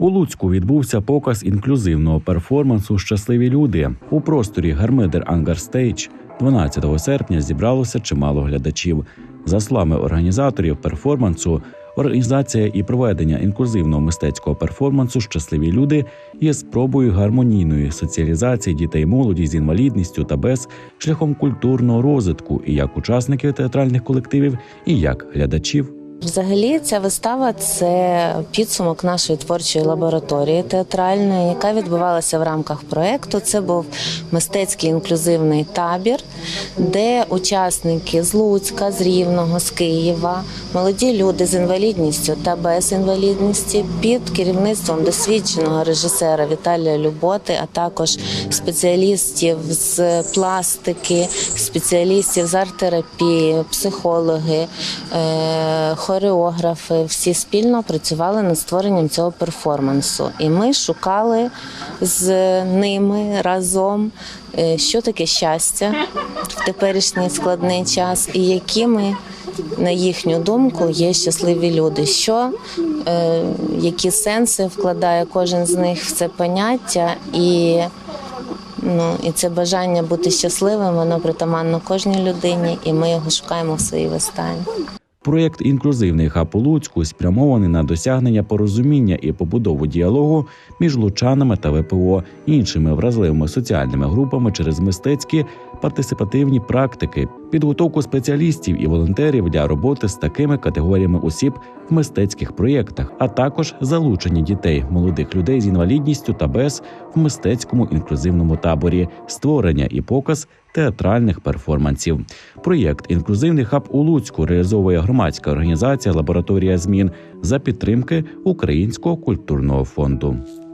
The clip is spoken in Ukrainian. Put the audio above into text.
У Луцьку відбувся показ інклюзивного перформансу Щасливі люди у просторі Гармидер Ангар Стейдж 12 серпня зібралося чимало глядачів. За словами організаторів перформансу, організація і проведення інклюзивного мистецького перформансу Щасливі люди є спробою гармонійної соціалізації дітей молоді з інвалідністю та без шляхом культурного розвитку і як учасників театральних колективів, і як глядачів. Взагалі, ця вистава це підсумок нашої творчої лабораторії театральної, яка відбувалася в рамках проекту. Це був мистецький інклюзивний табір, де учасники з Луцька, з Рівного, з Києва, молоді люди з інвалідністю та без інвалідності під керівництвом досвідченого режисера Віталія Люботи, а також спеціалістів з пластики, спеціалістів з арт-терапії, психологи. Хореографи всі спільно працювали над створенням цього перформансу. І ми шукали з ними разом, е, що таке щастя в теперішній складний час, і якими, на їхню думку, є щасливі люди. Що, е, які сенси вкладає кожен з них в це поняття і. Ну і це бажання бути щасливим, воно притаманно кожній людині, і ми його шукаємо в своїй виставі. Проєкт інклюзивний хаб у Луцьку спрямований на досягнення порозуміння і побудову діалогу між лучанами та ВПО іншими вразливими соціальними групами через мистецькі партисипативні практики, підготовку спеціалістів і волонтерів для роботи з такими категоріями осіб в мистецьких проєктах, а також залучення дітей, молодих людей з інвалідністю та без в мистецькому інклюзивному таборі, створення і показ театральних перформансів. Проєкт Інклюзивний хаб у Луцьку реалізовує громадська організація Лабораторія змін за підтримки Українського культурного фонду.